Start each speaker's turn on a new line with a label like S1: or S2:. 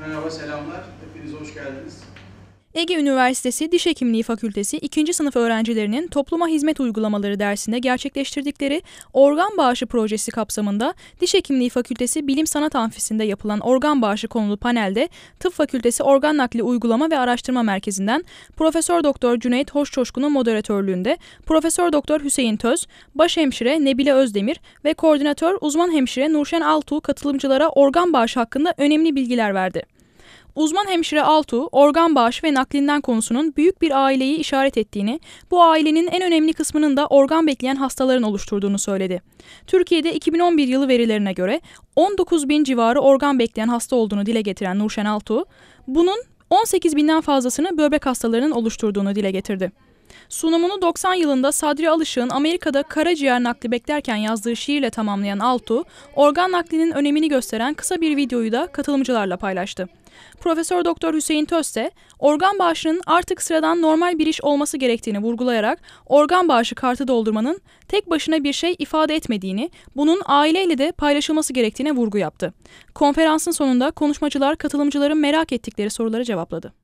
S1: Merhaba, selamlar. Hepiniz hoş geldiniz.
S2: Ege Üniversitesi Diş Hekimliği Fakültesi 2. sınıf öğrencilerinin topluma hizmet uygulamaları dersinde gerçekleştirdikleri organ bağışı projesi kapsamında Diş Hekimliği Fakültesi Bilim Sanat Amfisi'nde yapılan organ bağışı konulu panelde Tıp Fakültesi Organ Nakli Uygulama ve Araştırma Merkezi'nden Profesör Doktor Cüneyt Hoşçoşkun'un moderatörlüğünde Profesör Doktor Hüseyin Töz, Başhemşire Nebile Özdemir ve Koordinatör Uzman Hemşire Nurşen Altuğ katılımcılara organ bağışı hakkında önemli bilgiler verdi. Uzman hemşire Altuğ, organ bağışı ve naklinden konusunun büyük bir aileyi işaret ettiğini, bu ailenin en önemli kısmının da organ bekleyen hastaların oluşturduğunu söyledi. Türkiye'de 2011 yılı verilerine göre 19 bin civarı organ bekleyen hasta olduğunu dile getiren Nurşen Altuğ, bunun 18 binden fazlasını böbrek hastalarının oluşturduğunu dile getirdi. Sunumunu 90 yılında Sadri Alışık'ın Amerika'da karaciğer nakli beklerken yazdığı şiirle tamamlayan Altuğ, organ naklinin önemini gösteren kısa bir videoyu da katılımcılarla paylaştı. Profesör Doktor Hüseyin Tözse, organ bağışının artık sıradan normal bir iş olması gerektiğini vurgulayarak organ bağışı kartı doldurmanın tek başına bir şey ifade etmediğini, bunun aileyle de paylaşılması gerektiğine vurgu yaptı. Konferansın sonunda konuşmacılar katılımcıların merak ettikleri soruları cevapladı.